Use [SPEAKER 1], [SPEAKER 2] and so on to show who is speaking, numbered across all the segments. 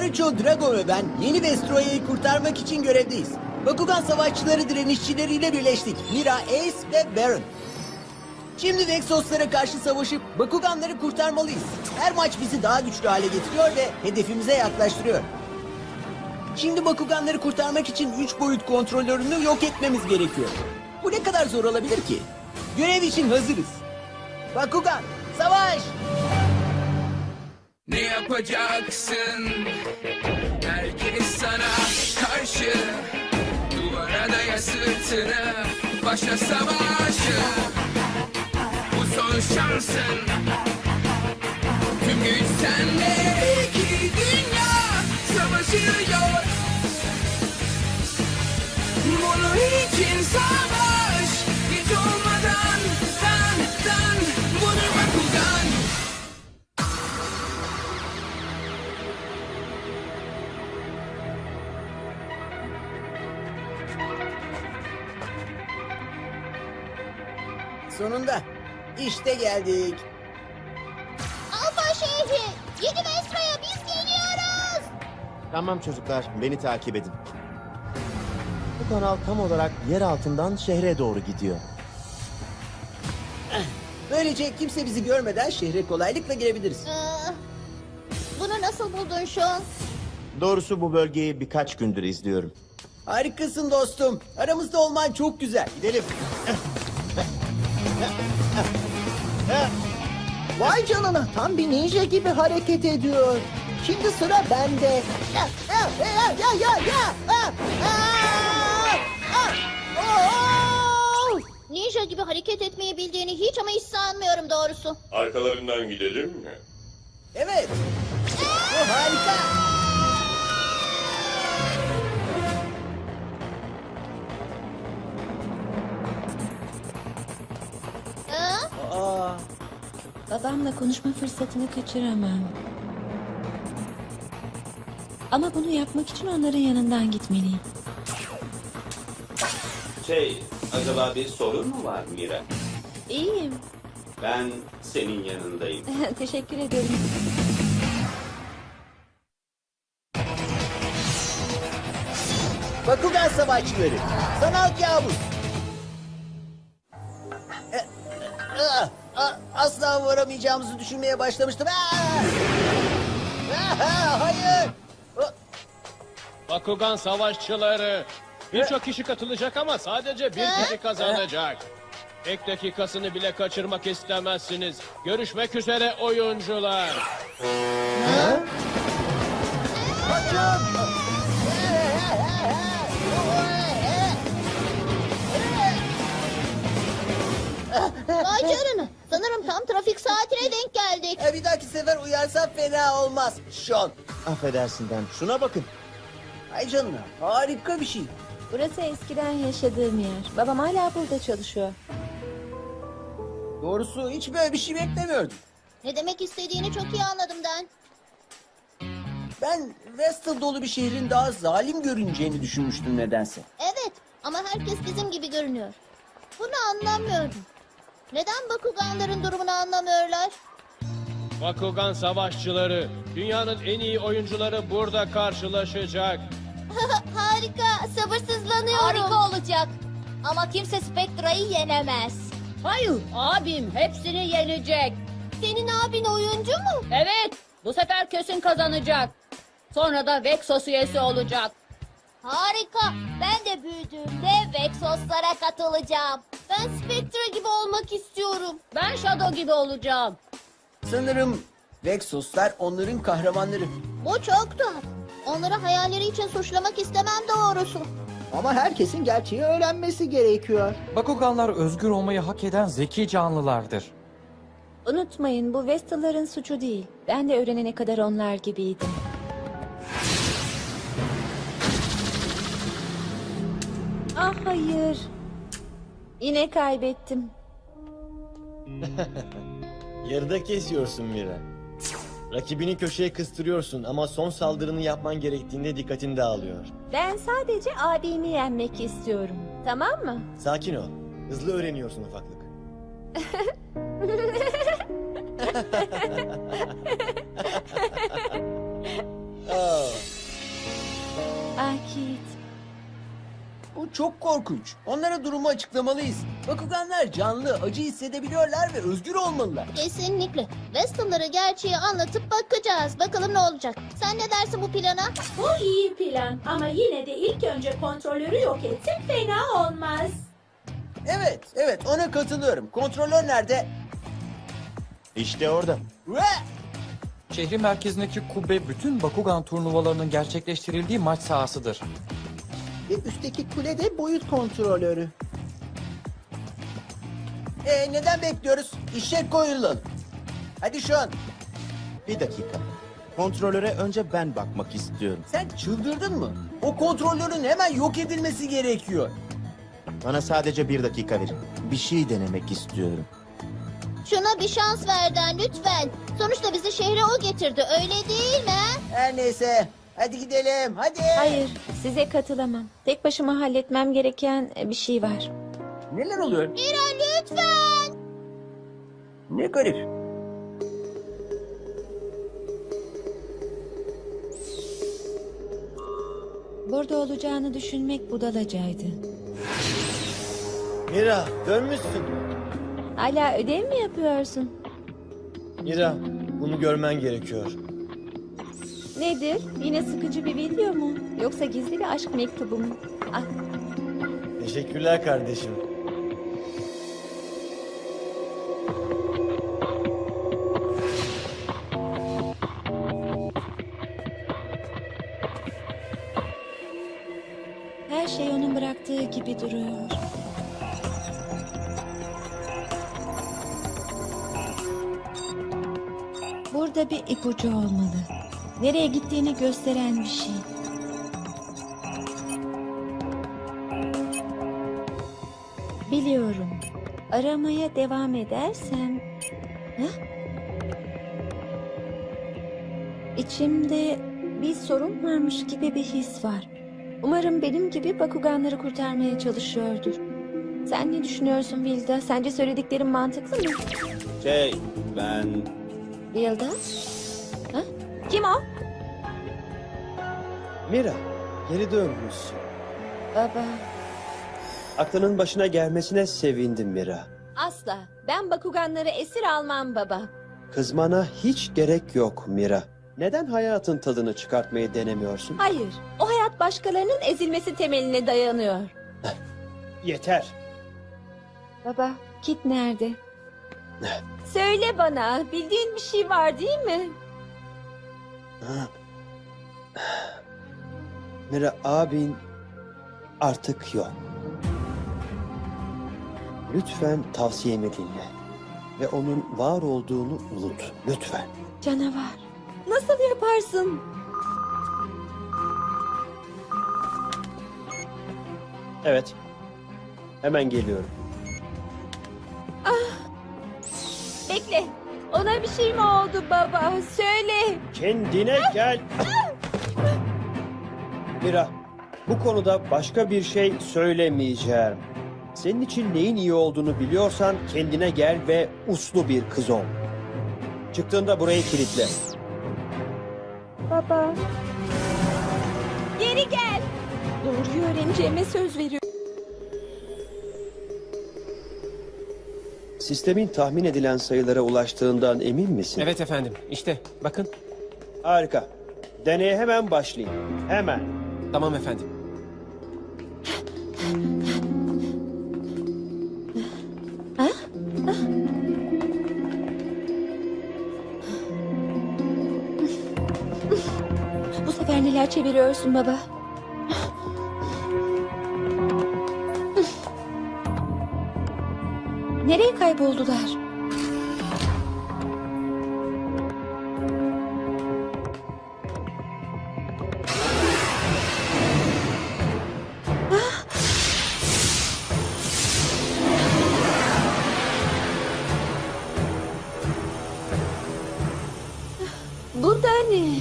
[SPEAKER 1] Marucho, Drago ve ben yeni Vestroya'yı kurtarmak için görevdeyiz. Bakugan savaşçıları direnişçileriyle birleştik. Mira, Ace ve Baron. Şimdi Vexoslara karşı savaşıp Bakuganları kurtarmalıyız. Her maç bizi daha güçlü hale getiriyor ve hedefimize yaklaştırıyor. Şimdi Bakuganları kurtarmak için 3 boyut kontrolörünü yok etmemiz gerekiyor. Bu ne kadar zor olabilir ki? Görev için hazırız. Bakugan, savaş!
[SPEAKER 2] Ne yapacaksın? Herkes sana karşı. Duvara daya sırtını Başla savaşı. Bu son şansın. Tüm güç sende. İki dünya savaşıyor. Bunun için savaş
[SPEAKER 1] Sonunda. İşte geldik.
[SPEAKER 3] Alfa şehri. Yeni Vesra'ya biz geliyoruz.
[SPEAKER 4] Tamam çocuklar, beni takip edin. Bu kanal tam olarak yer altından şehre doğru gidiyor.
[SPEAKER 1] Böylece kimse bizi görmeden şehre kolaylıkla girebiliriz.
[SPEAKER 3] Ee, bunu nasıl buldun Sean?
[SPEAKER 4] Doğrusu bu bölgeyi birkaç gündür izliyorum.
[SPEAKER 1] Harikasın dostum. Aramızda olman çok güzel.
[SPEAKER 4] Gidelim.
[SPEAKER 5] Vay canına tam bir ninja gibi hareket ediyor. Şimdi sıra bende. Ya ya ya ya ya ya. Ah, ah, ah, oh!
[SPEAKER 3] Ninja gibi hareket etmeyi bildiğini hiç ama hiç sanmıyorum doğrusu.
[SPEAKER 6] Arkalarından gidelim mi?
[SPEAKER 1] Evet.
[SPEAKER 7] Babamla konuşma fırsatını kaçıramam. Ama bunu yapmak için onların yanından gitmeliyim.
[SPEAKER 8] Şey, acaba bir sorun mu var Mira?
[SPEAKER 7] İyiyim.
[SPEAKER 8] Ben senin yanındayım.
[SPEAKER 7] Teşekkür ederim.
[SPEAKER 1] Bakugan savaşçıları. Sanal kabus. E, e, ah, ah, Asla varamayacağımızı düşünmeye başlamıştım. Aa! Aa, Hayır.
[SPEAKER 9] Bakugan savaşçıları. Birçok kişi katılacak ama sadece bir kişi kazanacak. Tek dakikasını bile kaçırmak istemezsiniz. Görüşmek üzere oyuncular.
[SPEAKER 3] vay canına. Sanırım tam trafik saatine denk geldik.
[SPEAKER 1] e, bir dahaki sefer uyarsam fena olmaz. Sean.
[SPEAKER 4] Affedersin ben. Şuna bakın.
[SPEAKER 1] Ay canına. Harika bir şey.
[SPEAKER 7] Burası eskiden yaşadığım yer. Babam hala burada çalışıyor.
[SPEAKER 1] Doğrusu hiç böyle bir şey beklemiyordum.
[SPEAKER 3] Ne demek istediğini çok iyi anladım Dan.
[SPEAKER 1] Ben Vestal dolu bir şehrin daha zalim görüneceğini düşünmüştüm nedense.
[SPEAKER 3] Evet ama herkes bizim gibi görünüyor. Bunu anlamıyorum. Neden Bakuganların durumunu anlamıyorlar?
[SPEAKER 9] Bakugan savaşçıları. Dünyanın en iyi oyuncuları burada karşılaşacak.
[SPEAKER 3] Harika, sabırsızlanıyorum. Harika olacak. Ama kimse Spectra'yı yenemez.
[SPEAKER 10] Hayır, abim hepsini yenecek.
[SPEAKER 3] Senin abin oyuncu mu?
[SPEAKER 10] Evet, bu sefer kesin kazanacak. Sonra da Vexos üyesi olacak.
[SPEAKER 3] Harika. Ben de büyüdüğümde Vexoslara katılacağım. Ben Spectra gibi olmak istiyorum.
[SPEAKER 10] Ben Shadow gibi olacağım.
[SPEAKER 1] Sanırım Vexoslar onların kahramanları.
[SPEAKER 3] Bu çok tuhaf. Onları hayalleri için suçlamak istemem doğrusu.
[SPEAKER 5] Ama herkesin gerçeği öğrenmesi gerekiyor.
[SPEAKER 11] Bakuganlar özgür olmayı hak eden zeki canlılardır.
[SPEAKER 7] Unutmayın bu Vestal'ların suçu değil. Ben de öğrenene kadar onlar gibiydim. Ah hayır. Yine kaybettim.
[SPEAKER 12] Yarıda kesiyorsun Mira. Rakibini köşeye kıstırıyorsun ama son saldırını yapman gerektiğinde dikkatin dağılıyor.
[SPEAKER 7] Ben sadece abimi yenmek istiyorum. Tamam mı?
[SPEAKER 12] Sakin ol. Hızlı öğreniyorsun ufaklık. Oh,
[SPEAKER 1] Çok korkunç. Onlara durumu açıklamalıyız. Bakuganlar canlı, acı hissedebiliyorlar ve özgür olmalılar.
[SPEAKER 3] Kesinlikle. Vestal'lara gerçeği anlatıp bakacağız. Bakalım ne olacak. Sen ne dersin bu plana?
[SPEAKER 13] Bu iyi plan ama yine de ilk önce kontrolörü yok etsek fena olmaz.
[SPEAKER 1] Evet, evet ona katılıyorum. Kontrolör nerede?
[SPEAKER 4] İşte orada.
[SPEAKER 1] Ve
[SPEAKER 11] Şehrin merkezindeki kubbe bütün Bakugan turnuvalarının gerçekleştirildiği maç sahasıdır.
[SPEAKER 5] Ve üstteki kule de boyut kontrolörü.
[SPEAKER 1] e, neden bekliyoruz? İşe koyulalım. Hadi şu an.
[SPEAKER 4] Bir dakika. Kontrolöre önce ben bakmak istiyorum.
[SPEAKER 1] Sen çıldırdın mı? O kontrolörün hemen yok edilmesi gerekiyor.
[SPEAKER 4] Bana sadece bir dakika verin. Bir şey denemek istiyorum.
[SPEAKER 3] Şuna bir şans verden lütfen. Sonuçta bizi şehre o getirdi öyle değil mi?
[SPEAKER 1] Her neyse. Hadi gidelim. Hadi.
[SPEAKER 7] Hayır, size katılamam. Tek başıma halletmem gereken bir şey var.
[SPEAKER 1] Neler oluyor?
[SPEAKER 3] Mira lütfen.
[SPEAKER 1] Ne garip.
[SPEAKER 7] Burada olacağını düşünmek budalacaydı.
[SPEAKER 12] Mira dönmüşsün.
[SPEAKER 7] Hala ödev mi yapıyorsun?
[SPEAKER 12] Mira bunu görmen gerekiyor.
[SPEAKER 7] Nedir? Yine sıkıcı bir video mu? Yoksa gizli bir aşk mektubu mu? Ah,
[SPEAKER 12] Teşekkürler kardeşim.
[SPEAKER 7] her şey onun bıraktığı gibi duruyor. Burada bir ipucu olmalı. Nereye gittiğini gösteren bir şey. Biliyorum. Aramaya devam edersem... Ha? İçimde bir sorun varmış gibi bir his var. Umarım benim gibi Bakuganları kurtarmaya çalışıyordur. Sen ne düşünüyorsun Vilda? Sence söylediklerim mantıklı mı?
[SPEAKER 8] Şey, ben...
[SPEAKER 7] Vilda? Ha? Kim o?
[SPEAKER 14] Mira, geri dönmüşsün.
[SPEAKER 7] Baba.
[SPEAKER 14] Aklının başına gelmesine sevindim Mira.
[SPEAKER 7] Asla. Ben Bakuganları esir almam baba.
[SPEAKER 14] Kızmana hiç gerek yok Mira. Neden hayatın tadını çıkartmayı denemiyorsun?
[SPEAKER 7] Hayır. O hayat başkalarının ezilmesi temeline dayanıyor.
[SPEAKER 14] Yeter.
[SPEAKER 7] Baba, Kit nerede? Söyle bana. Bildiğin bir şey var değil mi?
[SPEAKER 14] Mira abin artık yok. Lütfen tavsiyemi dinle. Ve onun var olduğunu unut. Lütfen.
[SPEAKER 7] Canavar. Nasıl yaparsın?
[SPEAKER 14] Evet. Hemen geliyorum.
[SPEAKER 7] Ona bir şey mi oldu baba? Söyle.
[SPEAKER 14] Kendine gel. Mira, bu konuda başka bir şey söylemeyeceğim. Senin için neyin iyi olduğunu biliyorsan kendine gel ve uslu bir kız ol. Çıktığında burayı kilitle.
[SPEAKER 7] Baba. Geri gel. Doğruyu öğreneceğime söz veriyorum.
[SPEAKER 14] Sistemin tahmin edilen sayılara ulaştığından emin misin?
[SPEAKER 15] Evet efendim. İşte bakın.
[SPEAKER 14] Harika. Deneye hemen başlayın. Hemen.
[SPEAKER 15] Tamam efendim.
[SPEAKER 7] Bu sefer neler çeviriyorsun baba? Nereye kayboldular? Da ne?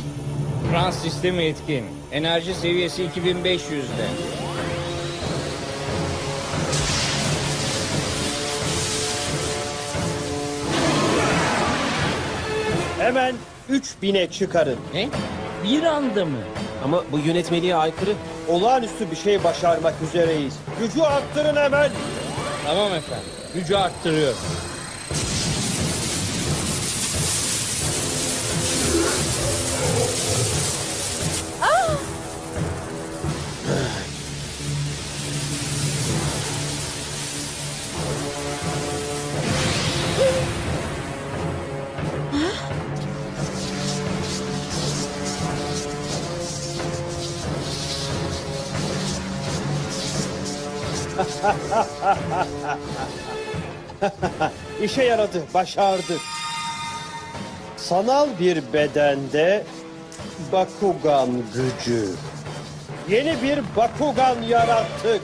[SPEAKER 16] Trans sistemi etkin. Enerji seviyesi 2500'de.
[SPEAKER 14] Hemen 3000'e çıkarın.
[SPEAKER 16] Ne? Bir anda mı?
[SPEAKER 15] Ama bu yönetmeliğe aykırı.
[SPEAKER 14] Olağanüstü bir şey başarmak üzereyiz. Gücü arttırın hemen.
[SPEAKER 16] Tamam efendim. Gücü arttırıyor.
[SPEAKER 14] İşe yaradı, başardı. Sanal bir bedende Bakugan gücü. Yeni bir Bakugan yarattık.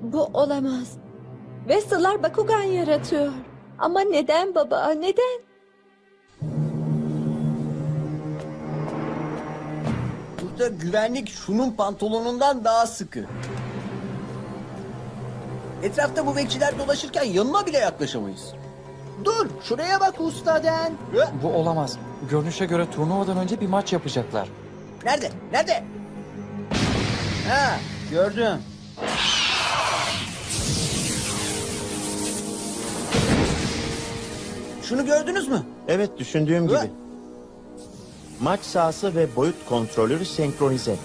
[SPEAKER 7] Bu olamaz. Vessel'lar Bakugan yaratıyor. Ama neden baba? Neden?
[SPEAKER 1] Burada güvenlik şunun pantolonundan daha sıkı. Etrafta bu bekçiler dolaşırken yanına bile yaklaşamayız.
[SPEAKER 5] Dur şuraya bak ustaden.
[SPEAKER 11] Bu olamaz. Görünüşe göre turnuvadan önce bir maç yapacaklar.
[SPEAKER 1] Nerede? Nerede? Ha, gördüm. Şunu gördünüz mü?
[SPEAKER 4] Evet düşündüğüm gibi. Maç sahası ve boyut kontrolörü senkronize.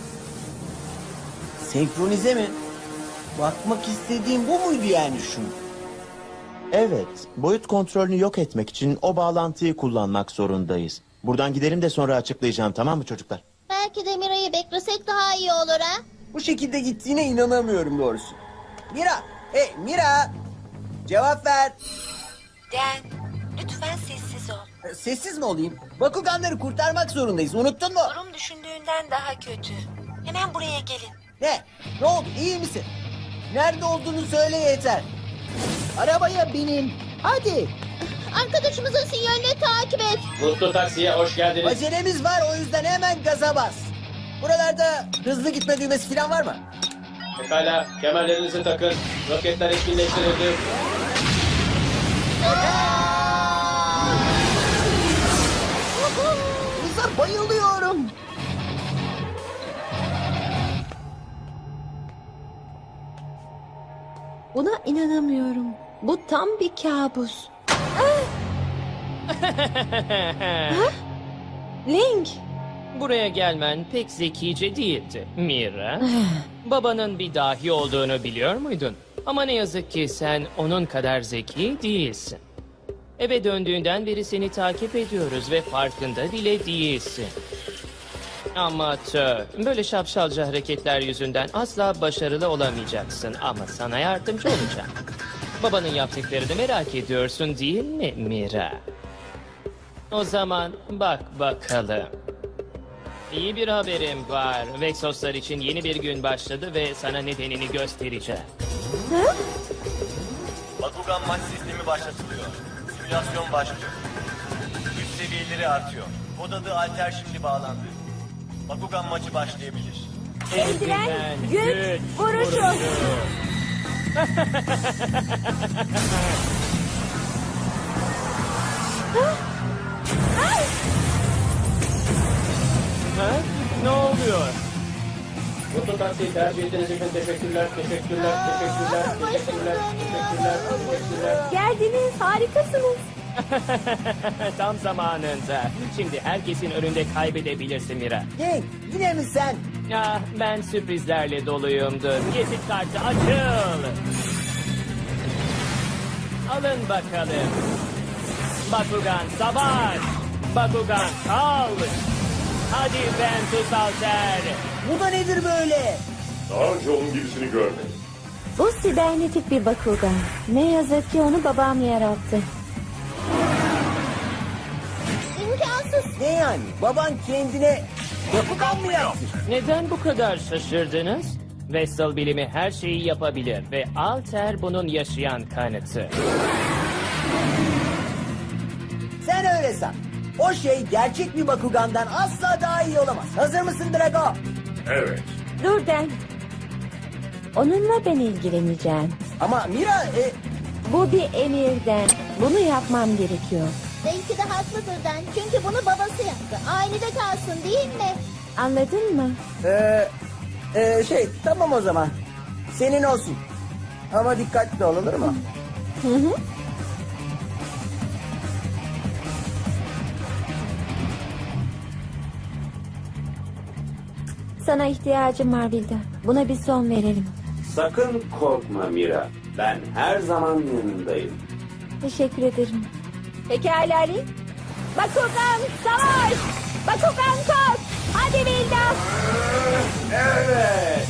[SPEAKER 1] Senkronize mi? Bakmak istediğim bu muydu yani şunu?
[SPEAKER 4] Evet, boyut kontrolünü yok etmek için o bağlantıyı kullanmak zorundayız. Buradan gidelim de sonra açıklayacağım tamam mı çocuklar?
[SPEAKER 3] Belki de Mira'yı beklesek daha iyi olur ha.
[SPEAKER 1] Bu şekilde gittiğine inanamıyorum doğrusu. Mira, hey Mira! Cevap ver.
[SPEAKER 7] Den, lütfen sessiz ol.
[SPEAKER 1] E, Sessiz mi olayım? Bakuganları kurtarmak zorundayız. Unuttun mu?
[SPEAKER 7] Durum düşündüğünden daha kötü. Hemen buraya gelin.
[SPEAKER 1] Ne? Ne oldu? İyi misin? Nerede olduğunu söyle yeter.
[SPEAKER 5] Arabaya binin. Hadi.
[SPEAKER 3] Arkadaşımızın sinyalini takip et.
[SPEAKER 9] Mutlu taksiye hoş geldiniz.
[SPEAKER 1] Acelemiz var o yüzden hemen gaza bas. Buralarda hızlı gitme düğmesi falan var mı?
[SPEAKER 9] Pekala, kemerlerinizi takın. Roketler etkinleştirildi.
[SPEAKER 5] Hıza bayılıyorum.
[SPEAKER 7] Buna inanamıyorum. Bu tam bir kabus. Ha? Link.
[SPEAKER 17] Buraya gelmen pek zekice değildi Mira. Babanın bir dahi olduğunu biliyor muydun? Ama ne yazık ki sen onun kadar zeki değilsin. Eve döndüğünden beri seni takip ediyoruz ve farkında bile değilsin. Amatör. Böyle şapşalca hareketler yüzünden asla başarılı olamayacaksın ama sana yardımcı olacağım. Babanın yaptıklarını merak ediyorsun değil mi Mira? O zaman bak bakalım. İyi bir haberim var. Vexoslar için yeni bir gün başladı ve sana nedenini göstereceğim.
[SPEAKER 12] Bakugan maç sistemi başlatılıyor. Simülasyon başlıyor. Güç seviyeleri artıyor. Kod adı Alter şimdi bağlandı. Bakugan maçı başlayabilir.
[SPEAKER 7] Eldiven, güç, vuruşu.
[SPEAKER 17] Ha? Ne oluyor?
[SPEAKER 9] Mutlu taksiyi tercih ettiğiniz için teşekkürler, teşekkürler, teşekkürler, teşekkürler, teşekkürler, teşekkürler.
[SPEAKER 7] Geldiniz, harikasınız.
[SPEAKER 17] Tam zamanında. Şimdi herkesin önünde kaybedebilirsin Mira.
[SPEAKER 1] Genk yine mi sen?
[SPEAKER 17] Ah, ben sürprizlerle doluyumdur. Geçit kartı açıl. Alın bakalım. Bakugan savaş. Bakugan kal. Hadi Ventus Alter.
[SPEAKER 1] Bu da nedir böyle?
[SPEAKER 6] Daha önce onun gibisini görmedim.
[SPEAKER 7] Bu sibernetik bir Bakugan. Ne yazık ki onu babam yarattı.
[SPEAKER 1] Ne yani? Baban kendine Bakugan mı yaptı?
[SPEAKER 17] Neden bu kadar şaşırdınız? Vessel bilimi her şeyi yapabilir ve Alter bunun yaşayan kanıtı.
[SPEAKER 1] Sen öyle san. O şey gerçek bir Bakugan'dan asla daha iyi olamaz. Hazır mısın Drago?
[SPEAKER 6] Evet.
[SPEAKER 7] Dur Den. Onunla ben ilgileneceğim.
[SPEAKER 1] Ama Mira... E,
[SPEAKER 7] Bu bir emirden. Bunu yapmam gerekiyor.
[SPEAKER 3] Belki de haklıdır Den. Çünkü bunu babası yaptı. Ailede kalsın değil mi?
[SPEAKER 7] Anladın mı?
[SPEAKER 5] Ee, e, şey tamam o zaman. Senin olsun. Ama dikkatli ol olur mu?
[SPEAKER 7] Hı hı. Sana ihtiyacım var Vilda. Buna bir son verelim.
[SPEAKER 18] Sakın korkma Mira. Ben her zaman yanındayım.
[SPEAKER 7] Teşekkür ederim. Pekala Ali. Bakugan savaş! Bakugan kalk! Hadi Vilda!
[SPEAKER 18] Evet.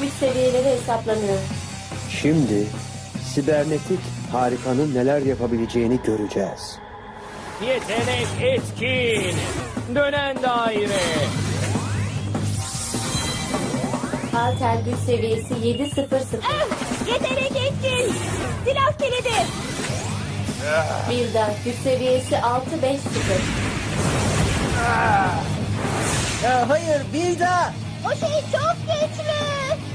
[SPEAKER 7] Güç seviyeleri hesaplanıyor.
[SPEAKER 14] Şimdi sibernetik harikanın neler yapabileceğini göreceğiz.
[SPEAKER 17] Yetenek etkin. Dönen daire.
[SPEAKER 7] Alter güç seviyesi 700. yetenek etkin! Silah kilidi! Vilda güç seviyesi 650.
[SPEAKER 5] Ya hayır Bilda.
[SPEAKER 3] O şey çok güçlü.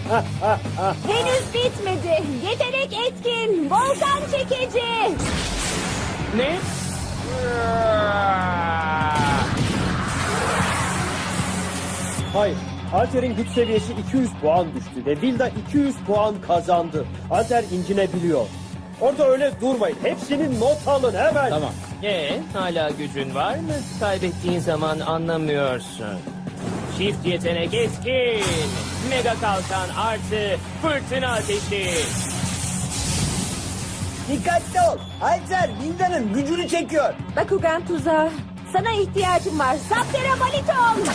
[SPEAKER 7] Henüz bitmedi. Yetenek etkin. Volkan çekici.
[SPEAKER 17] Ne?
[SPEAKER 14] Hayır. Alter'in güç seviyesi 200 puan düştü ve Vilda 200 puan kazandı. Alter incinebiliyor. Orada öyle durmayın. Hepsini not alın hemen.
[SPEAKER 16] Tamam.
[SPEAKER 17] Ee, hala gücün var mı? Kaybettiğin zaman anlamıyorsun. Çift yetenek etkin. Mega kalkan artı fırtına ateşi.
[SPEAKER 5] Dikkatli ol. Alter Bilda'nın gücünü çekiyor.
[SPEAKER 7] Bakugan tuzağı. Sana ihtiyacım var. Saptera Baliton.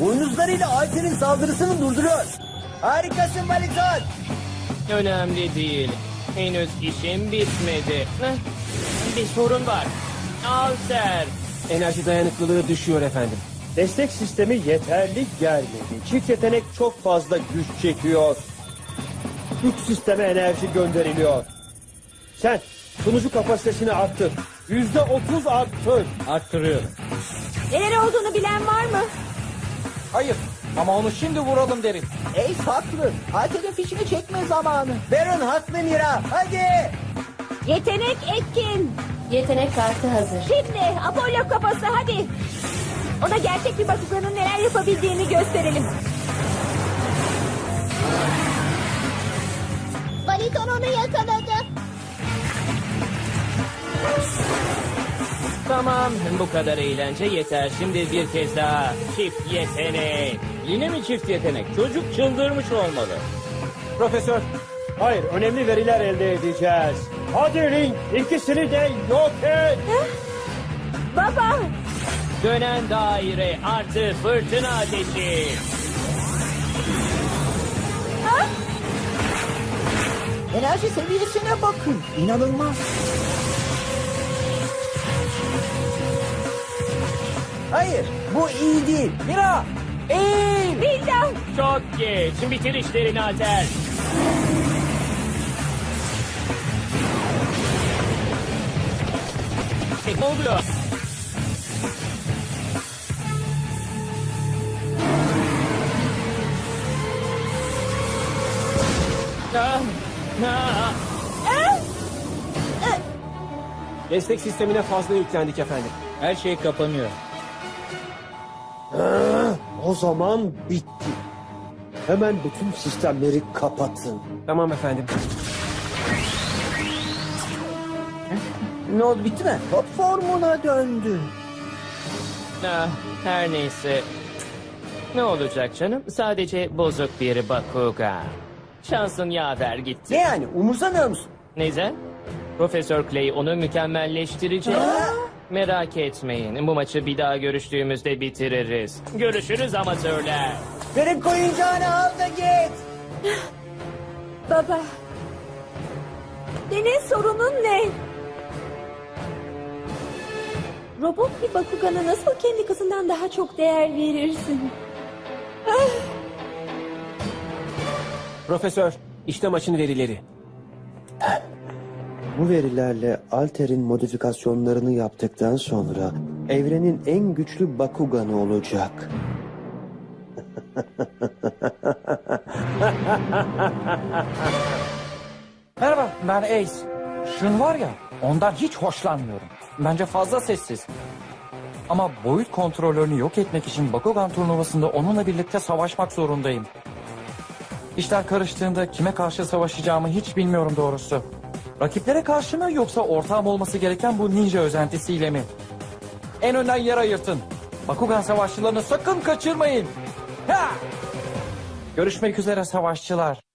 [SPEAKER 5] Boynuzlarıyla Alter'in saldırısını durduruyor. Harikasın Baliton.
[SPEAKER 17] Önemli değil. Henüz işim bitmedi. Heh, Bir sorun var. Alter.
[SPEAKER 15] Enerji dayanıklılığı düşüyor efendim.
[SPEAKER 14] Destek sistemi yeterli gelmedi. Çift yetenek çok fazla güç çekiyor. Güç sisteme enerji gönderiliyor. Sen sunucu kapasitesini arttır. Yüzde otuz arttır.
[SPEAKER 16] Arttırıyorum.
[SPEAKER 7] Neler olduğunu bilen var mı?
[SPEAKER 11] Hayır ama onu şimdi vuralım derim.
[SPEAKER 5] Ace haklı. Alter'in fişini çekme zamanı. Baron haklı Mira. Hadi.
[SPEAKER 7] Yetenek etkin. Yetenek kartı hazır. Şimdi Apollo kafası hadi. Ona gerçek bir Bakugan'ın neler yapabildiğini gösterelim.
[SPEAKER 3] Baliton onu yakaladı.
[SPEAKER 17] Tamam bu kadar eğlence yeter. Şimdi bir kez daha çift yetenek.
[SPEAKER 16] Yine mi çift yetenek? Çocuk çıldırmış olmalı.
[SPEAKER 14] Profesör. Hayır önemli veriler elde edeceğiz. Hadi Ring ikisini de yok et.
[SPEAKER 7] Baba.
[SPEAKER 17] Dönen daire artı fırtına ateşi.
[SPEAKER 5] Enerji seviyesine bakın. İnanılmaz. Hayır, bu iyi değil. Mira, eğil.
[SPEAKER 7] Vilda.
[SPEAKER 17] Çok geç. Bitir işlerini Alter. Ne oluyor? Ah, ah.
[SPEAKER 15] Destek sistemine fazla yüklendik efendim.
[SPEAKER 16] Her şey kapanıyor.
[SPEAKER 14] O zaman bitti. Hemen bütün sistemleri kapatın.
[SPEAKER 15] Tamam efendim.
[SPEAKER 5] Ne oldu bitti mi? Top formuna döndü.
[SPEAKER 17] Ah, her neyse. Ne olacak canım? Sadece bozuk bir Bakugan. Şansın yaver gitti.
[SPEAKER 5] Ne yani umursamıyor musun?
[SPEAKER 17] Neyse. Profesör Clay onu mükemmelleştirecek. Merak etmeyin. Bu maçı bir daha görüştüğümüzde bitiririz. Görüşürüz amatörler.
[SPEAKER 5] Kırık oyuncağını al da git.
[SPEAKER 7] Baba. Senin sorunun ne? Robot bir Bakugan'a nasıl kendi kızından daha çok değer verirsin? Ah!
[SPEAKER 15] Profesör, işte maçın verileri.
[SPEAKER 14] Bu verilerle Alter'in modifikasyonlarını yaptıktan sonra evrenin en güçlü Bakugan'ı olacak.
[SPEAKER 11] Merhaba Ben Ace. Şun var ya, ondan hiç hoşlanmıyorum. Bence fazla sessiz. Ama boyut kontrolörünü yok etmek için Bakugan turnuvasında onunla birlikte savaşmak zorundayım. İşler karıştığında kime karşı savaşacağımı hiç bilmiyorum doğrusu. Rakiplere karşı mı yoksa ortağım olması gereken bu ninja özentisiyle mi? En önden yer ayırtın. Bakugan savaşçılarını sakın kaçırmayın. Ha! Görüşmek üzere savaşçılar.